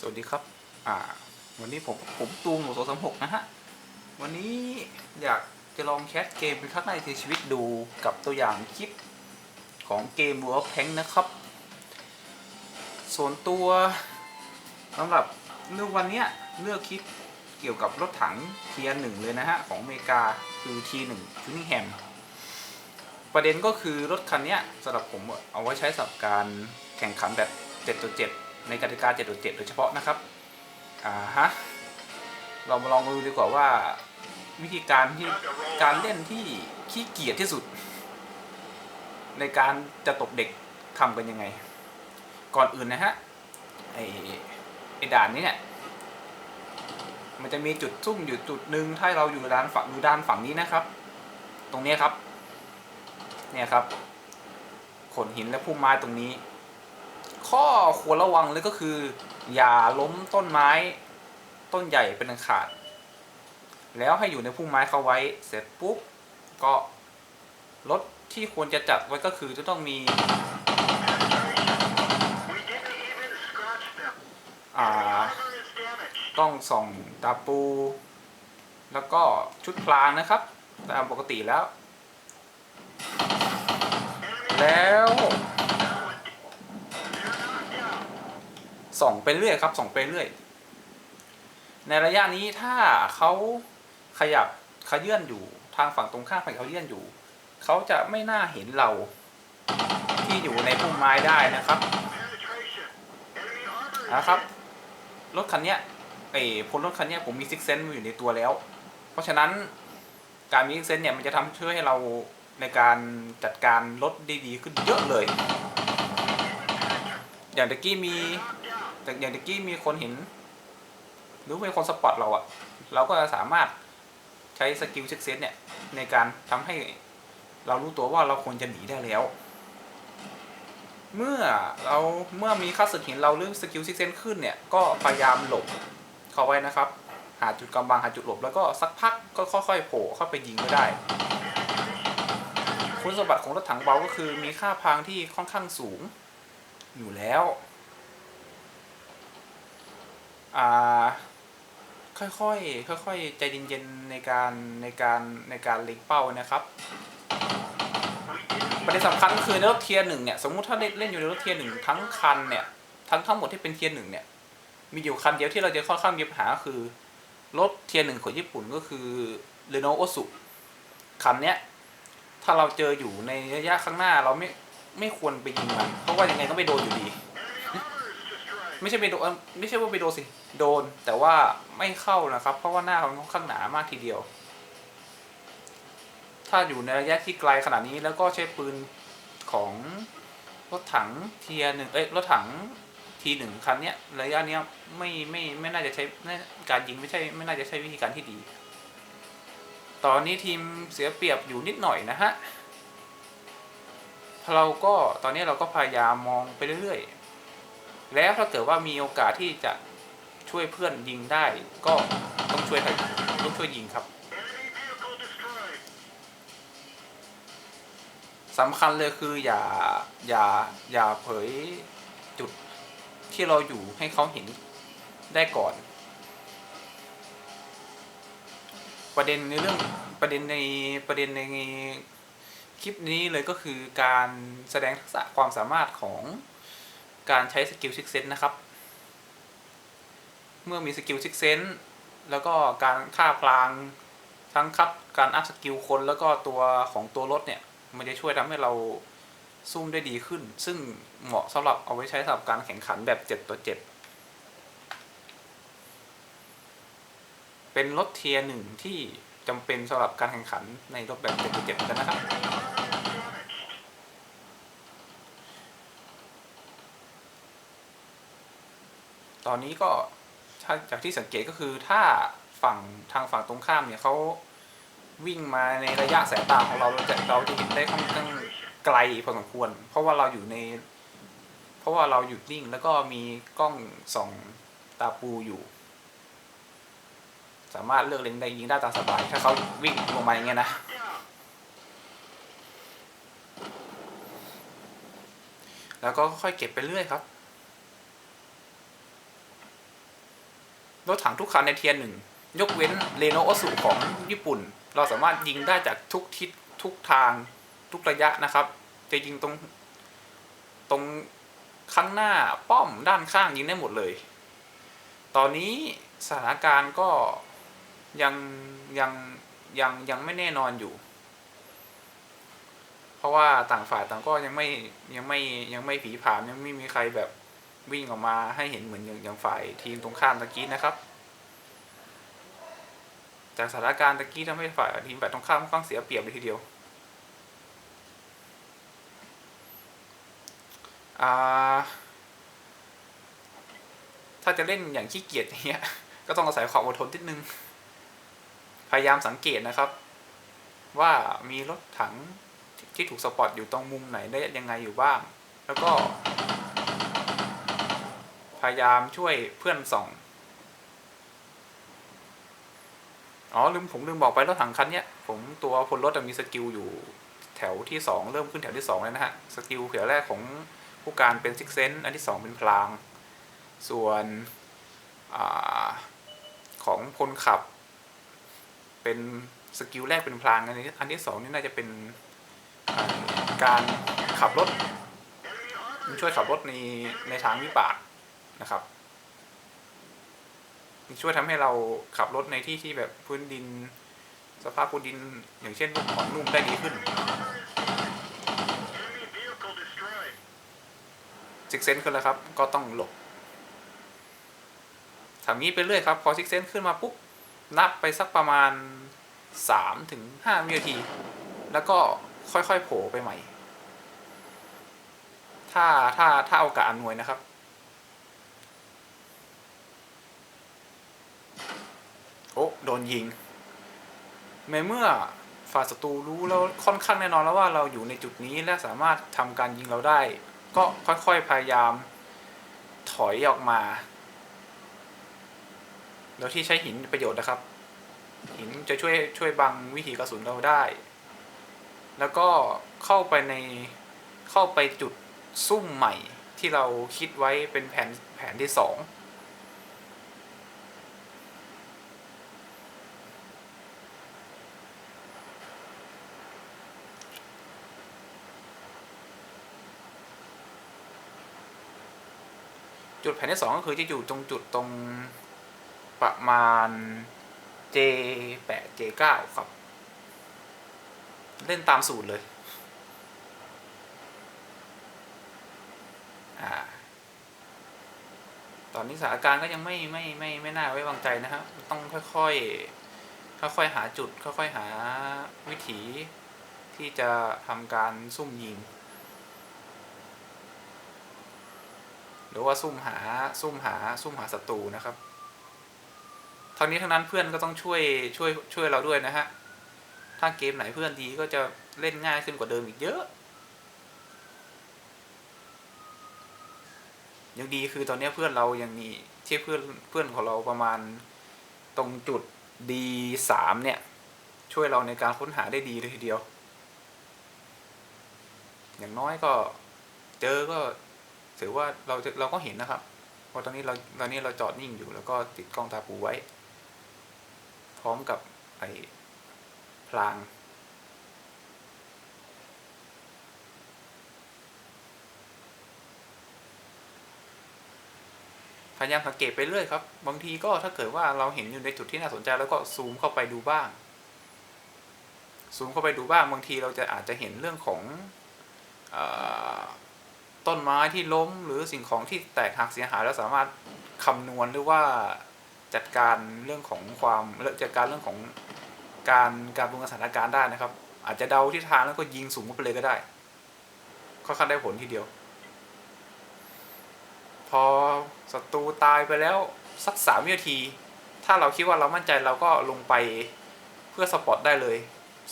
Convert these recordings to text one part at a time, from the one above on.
สวัสดีครับ อ่า วันนี้ผมผมตูมหมูสองสามหกนะฮะ วันนี้อยากจะลองแคสเกมเป็นครั้งแรกในชีวิตดูกับตัวอย่างคลิปของเกม World of Tank นะครับ ส่วนตัวสำหรับเรื่องวันนี้เลือกคลิปเกี่ยวกับรถถังเทียหนึ่งเลยนะฮะ ของอเมริกาคือ T1 ชูนิแฮม ประเด็นก็คือรถคันนี้สำหรับผมเอาไว้ใช้สำหรับการแข่งขันแบบ7.7 ในกติกา7.7โดยเฉพาะนะครับอ่าฮะเรามาลองดูดีกว่าว่า วิธีการที่การเล่นที่ขี้เกียจที่สุด ในการจะตบเด็กทำกันยังไง ก่อนอื่นนะฮะไอไอด่านนี้เนี่ยมันจะมีจุดซุ่มอยู่จุดหนึ่งถ้าเราอยู่ด้านฝั่งอยู่ด้านฝั่งนี้นะครับ ตรงนี้ครับ เนี่ยครับขนหินและพุ่มไม้ตรงนี้ ข้อควรระวังเลยก็คือ อย่าล้มต้นไม้ ต้นใหญ่เป็นอันขาด แล้วให้อยู่ในพุ่มไม้เขาไว้เสร็จปุ๊บก็รถที่ควรจะจัดไว้ก็คือจะต้องมีอ่าต้องส่องตาปู แล้วก็ชุดพลางนะครับ ตามปกติแล้ว แล้ว ส่องไปเรื่อยครับส่องไปเรื่อย ในระยะนี้ถ้าเขาขยับขยื่นอยู่ทางฝั่งตรงข้ามฝั่งเขายื่นอยู่ เขาจะไม่น่าเห็นเราที่อยู่ในพุ่มไม้ได้นะครับนะครับรถคันเนี้ยเอ้พลรถคันเนี้ยผมมีซิกเซนต์อยู่ในตัวแล้ว เพราะฉะนั้นการมีซิกเซนต์เนี่ยมันจะทำช่วยให้เราในการจัดการรถได้ดีขึ้นเยอะเลย อย่างตะกี้มี แต่อย่างตะกี้มีคนเห็น หรือเป็นคนสปอตเราอะเราก็สามารถใช้สกิลซิกเซนเนี่ย ในการทำให้เรารู้ตัวว่าเราควรจะหนีได้แล้ว เมื่อเราเมื่อมีค่าสึกเห็นเราหรือสกิลซิกเซนขึ้นเนี่ย ก็พยายามหลบเข้าไว้นะครับ หาจุดกำบังหาจุดหลบแล้วก็สักพักก็ค่อยๆโผล่เข้าไปยิงก็ได้ คุณสมบัติของรถถังเบาก็คือมีค่าพางที่ค่อนข้างสูงอยู่แล้ว อ่าค่อยๆค่อยๆใจเย็นๆในการในการในการเล็งเป้านะครับประเด็นสำคัญคือในรถเทียร์หนึ่งเนี่ยสมมุติถ้าเล่นเล่นอยู่ในรถเทียร์หนึ่งทั้งคันเนี่ยทั้งทั้งหมดที่เป็นเทียร์หนึ่งเนี่ยมีอยู่คันเดียวที่เราจะค่อนข้างมีปัญหาคือรถเทียร์หนึ่งของญี่ปุ่นก็คือเรโนโอสุคันเนี้ยถ้าเราเจออยู่ในระยะข้างหน้าเราไม่ไม่ควรไปยิงมันเพราะว่ายังไงก็ไม่โดนอยู่ดี ไม่ใช่ไปโดนไม่ใช่ว่าไปโดนสิ โดนแต่ว่าไม่เข้านะครับ เพราะว่าหน้ามันค่อนข้างหนามากทีเดียว ถ้าอยู่ในระยะที่ไกลขนาดนี้แล้วก็ใช้ปืนของรถถังเทียหนึ่งเอ้ยรถถังทีหนึ่งคันเนี้ยระยะเนี้ยไม่ไม่ไม่น่าจะใช้การยิงไม่ใช่ไม่น่าจะใช้วิธีการที่ดี ตอนนี้ทีมเสียเปรียบอยู่นิดหน่อยนะฮะเราก็ตอนนี้เราก็พยายามมองไปเรื่อยๆ แล้วถ้าเกิดว่ามีโอกาสที่จะช่วยเพื่อนยิงได้ ก็ต้องช่วยต้องช่วยยิงครับสำคัญเลยคืออย่าอย่าอย่าเผยจุดที่เราอยู่ให้เขาเห็นได้ก่อน ประเด็นในเรื่องประเด็นในประเด็นในคลิปนี้เลยก็คือการแสดงทักษะความสามารถของ การใช้สกิลซิกเซนนะครับ เมื่อมีสกิลซิกเซนแล้วก็การฆ่าพลางทั้งคัดการอัพสกิลคนแล้วก็ตัวของตัวรถเนี่ย มันจะช่วยทำให้เราซุ่มได้ดีขึ้น ซึ่งเหมาะสำหรับเอาไว้ใช้สำหรับการแข่งขันแบบ7ต่อ7เป็นรถเทียร์หนึ่งที่จำเป็นสำหรับการแข่งขันในรถแบบ7ต่อ7กันนะครับ ตอนนี้ก็จากที่สังเกตก็คือถ้าฝั่งทางฝั่งตรงข้ามเนี่ยเขาวิ่งมาในระยะสายตาของเราเราจะเราจะเห็นได้ค่อนข้างไกลพอสมควร เพราะว่าเราอยู่ใน เพราะว่าเราหยุดนิ่งแล้วก็มีกล้องส่องตาปูอยู่ สามารถเลือกเล็งได้ยิงได้ตามสบาย ถ้าเขาวิ่งลงมาอย่างเงี้ยนะแล้วก็ค่อยเก็บไปเรื่อยครับ รถถังทุกคันในเทียร์หนึ่งยกเว้นเรโนโอสุของญี่ปุ่น เราสามารถยิงได้จากทุกทิศทุกทางทุกระยะนะครับ จะยิงตรงตรงข้างหน้าป้อมด้านข้างยิงได้หมดเลย ตอนนี้สถานการณ์ก็ยังยังยังยังไม่แน่นอนอยู่ เพราะว่าต่างฝ่ายต่างก็ยังไม่ยังไม่ยังไม่ผีผามยังไม่มีใครแบบ วิ่งออกมาให้เห็นเหมือนอย่างางฝ่ายทีมตรงข้ามตะกี้นะครับ จากสถานการณ์ตะกี้ทำให้ฝ่ายทีมฝ่ายตรงข้ามค่อนข้างเสียเปรียบเลยทีเดียวถ้าจะเล่นอย่างขี้เกียจอย่างเงี้ย ก็ต้องอาศัยความอดทนนิดนึง พยายามสังเกตนะครับ ว่ามีรถถังที่ถูกสปอตอยู่ตรงมุมไหนได้ยังไงอยู่บ้าง แล้วก็ พยายามช่วยเพื่อนส่อง อ๋อลืมผมลืมบอกไปรถถังคันเนี้ยผมตัวพลรถอะมีสกิลอยู่แถวที่สองเริ่มขึ้นแถวที่สองเลยนะฮะ สกิลแถวแรกของผู้การเป็นซิกเซนอันที่สองเป็นพลาง ส่วนอของพลขับ เป็นสกิลแรกเป็นพลางอันนี้อันที่สองนี่น่าจะเป็นการขับรถมันช่วยขับรถในในทางวิบาก นะครับช่วยทำให้เราขับรถในที่ที่แบบพื้นดิน สภาพพื้นดิน อย่างเช่นของนุ่มได้ดีขึ้นซิกเซนขึ้นแล้วครับ ก็ต้องหลบทำนี้ไปเรื่อยครับ พอซิกเซนขึ้นมาปุ๊บ นับไปสักประมาณสามถึงห้าวินาที แล้วก็ค่อยๆ โผล่ไปใหม่ ถ้าถ้าถ้าโอกาสอำนวยนะครับ โดนยิงในเมื่อฝ่ายศัตรูรู้แล้วค่อนข้างแน่นอนแล้วว่าเราอยู่ในจุดนี้และสามารถทำการยิงเราได้ ก็ค่อยๆพยายามถอยออกมา โดยที่ใช้หินประโยชน์นะครับ หินจะช่วยช่วยบังวิถีกระสุนเราได้ แล้วก็เข้าไปในเข้าไปจุดซุ่มใหม่ที่เราคิดไว้เป็นแผนแผนที่สอง จุดแผนที่สองก็คือจะอยู่ตรงจุดตรงประมาณ J8 J9 ครับ เล่นตามสูตรเลยอ่าตอนนี้สถานการณ์ก็ยังไม่ไม่ไม่ไม่น่าไว้วางใจนะครับ ต้องค่อยๆ ค่อยๆหาจุด ค่อยๆหาวิถีที่จะทำการซุ่มยิง หรือว่าซุ่มหาซุ่มหาซุ่มหาศัตรูนะครับทั้งนี้ทั้งนั้นเพื่อนก็ต้องช่วยช่วยช่วยเราด้วยนะฮะ ถ้าเกมไหนเพื่อนดีก็จะเล่นง่ายขึ้นกว่าเดิมอีกเยอะ ยังดีคือตอนนี้เพื่อนเรายังมีที่เพื่อนเพื่อนของเราประมาณตรงจุด D3 เนี่ย ช่วยเราในการค้นหาได้ดีเลยทีเดียว อย่างน้อยก็เจอก็ ถือว่าเราเราก็เห็นนะครับเพราะตอนนี้เราตอนนี้เราจอดนิ่งอยู่แล้วก็ติดกล้องตาปูไว้ พร้อมกับไอ้พลางพยายามสังเกตไปเรื่อยครับ บางทีก็ถ้าเกิดว่าเราเห็นอยู่ในจุดที่น่าสนใจแล้วก็ซูมเข้าไปดูบ้าง ซูมเข้าไปดูบ้าง บางทีเราจะอาจจะเห็นเรื่องของอ ต้นไม้ที่ล้มหรือสิ่งของที่แตกหักเสียหายแล้วสามารถคำนวณหรือว่าจัดการเรื่องของความจัดการเรื่องของการการปรุงสถานการณ์ได้นะครับ อาจจะเดาทิศทางแล้วก็ยิงสูงไปเลยก็ได้ค่อนข้างได้ผลทีเดียว พอศัตรูตายไปแล้วสักสามวินาที ถ้าเราคิดว่าเรามั่นใจเราก็ลงไปเพื่อสปอตได้เลย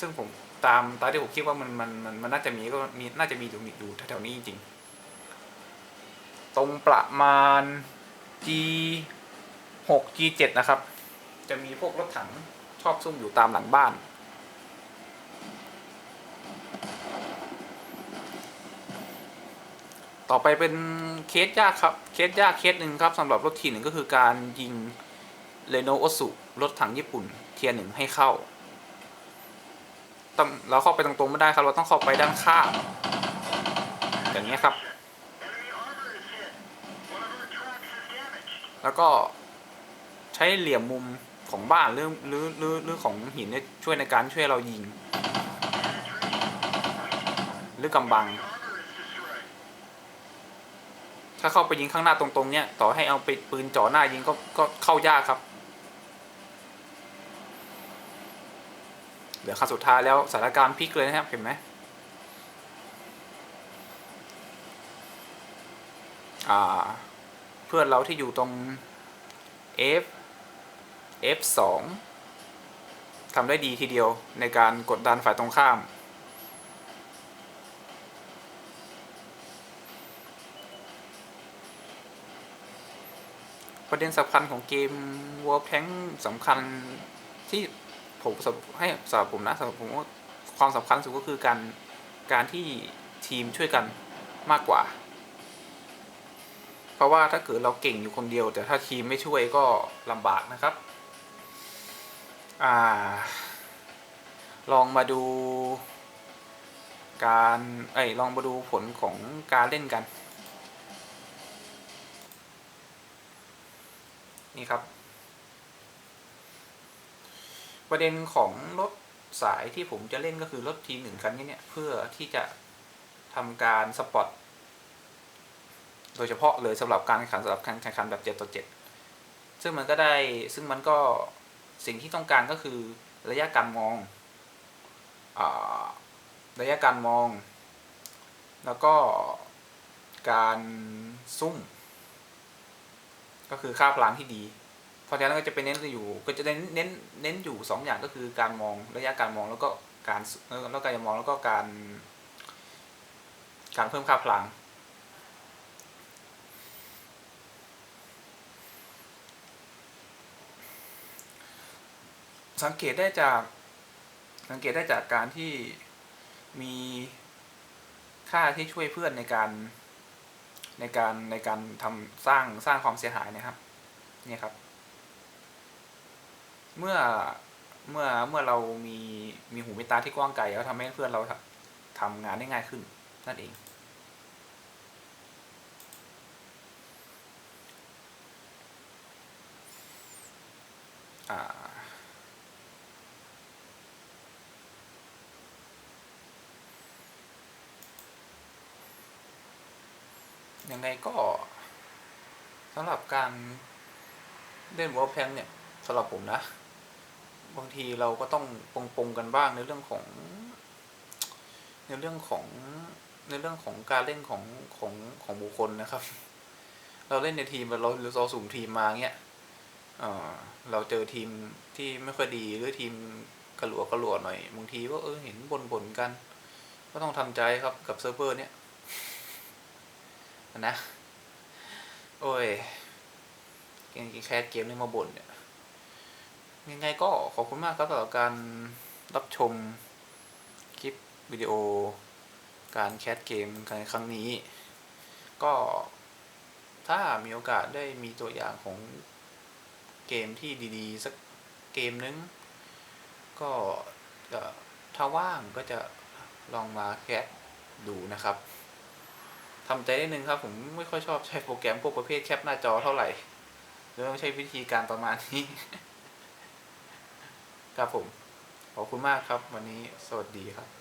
ซึ่งผมตามตามที่ผมคิดว่ามันมันมันมันน่าจะมีก็มีน่าจะมีอยู่อยู่แถวๆนี้จริงๆ ตรงประมาณ G 6 G 7นะครับ จะมีพวกรถถังชอบซุ่มอยู่ตามหลังบ้าน ต่อไปเป็นเคสยากครับ เคสยากเคสหนึ่งครับสำหรับรถทีหนึ่งก็คือการยิงเรโนโอสุรถถังญี่ปุ่นเทียร์หนึ่งให้เข้าต้องเราเข้าไปตรงๆไม่ได้ครับ เราต้องเข้าไปด้านข้างอย่างนี้ยครับ แล้วก็ใช้เหลี่ยมมุมของบ้านหรือหรือหรือหรือของหินเนี่ยช่วยในการช่วยเรายิง หรือกำบัง ถ้าเข้าไปยิงข้างหน้าตรงๆเนี่ยต่อให้เอาไปปืนจ่อหน้ายิงก็ก็เข้ายากครับเหลือขั้นสุดท้ายแล้วสถานการณ์พลิกเลยนะครับเห็นไหมอ่า เพื่อนเราที่อยู่ตรง F F2 ทำได้ดีทีเดียวในการกดดันฝ่ายตรงข้าม ประเด็นสำคัญของเกม World Tank สำคัญที่ผมให้สำหรับผมนะสำหรับผมว่าความสำคัญสุดก็คือการการที่ทีมช่วยกันมากกว่า เพราะว่าถ้าเกิดเราเก่งอยู่คนเดียว แต่ถ้าทีมไม่ช่วยก็ลำบากนะครับอ่าลองมาดูการเอ้ยลองมาดูผลของการเล่นกัน นี่ครับ ประเด็นของรถสายที่ผมจะเล่นก็คือรถทีหนึ่งคันนี้เนี่ย เพื่อที่จะทำการสปอต โดยเฉพาะเลยสำหรับการแข่งขันสำหรับการแข่งขันแบบ7ต่อ7ซึ่งมันก็ได้ซึ่งมันก็สิ่งที่ต้องการก็คือระยะการมองอระยะการมอง แล้วก็การซุ่ม ก็คือค่าพลังที่ดี เพราะฉะนั้นก็จะเป็นเน้นอยู่ก็จะเน้นเน้นเน้นอยู่สองอย่างก็คือการมองระยะการมองแล้วก็การแล้วการมองแล้วก็การ การเพิ่มค่าพลัง สังเกตได้จากสังเกตได้จากการที่มีค่าที่ช่วยเพื่อนในการในการในการทำสร้างสร้างความเสียหายนะครับเนี่ยครับ เมื่อเมื่อเมื่อเรามีมีหูมีตาที่กว้างไกลแล้วทำให้เพื่อนเราทำทำงานได้ง่ายขึ้นนั่นเอง อ่า ยังไงก็สำหรับการเล่นวอลแพงเนี่ยสำหรับผมนะ บางทีเราก็ต้องปรงปงกันบ้างในเรื่องของ ในเรื่องของในเรื่องของการเล่นของของของบุคคลนะครับ เราเล่นในทีมเราเราสุ่มทีมมาเงี้ยเราเจอทีมที่ไม่ค่อยดีหรือทีมกระหลัวกระหลัวหน่อยบางทีก็เออเห็นบนบนกัน ก็ต้องทำใจครับกับเซิร์ฟเวอร์เนี้ย นะ โอ้ยเกมแคสเกมนี่มาบ่นเนี่ย ยังไงก็ขอบคุณมากครับสำหรับการรับชมคลิปวิดีโอ การแคสเกมในครั้งนี้ ก็ถ้ามีโอกาสได้มีตัวอย่างของเกมที่ดีๆ สักเกมนึง ก็ถ้าว่างก็จะลองมาแคสดูนะครับ ทำใจได้หนึ่งครับ ผมไม่ค่อยชอบใช้โปรแกรมพวกประเภทแคปหน้าจอเท่าไหร่เลยต้องใช้วิธีการประมาณนี้ ครับผม ขอบคุณมากครับ วันนี้สวัสดีครับ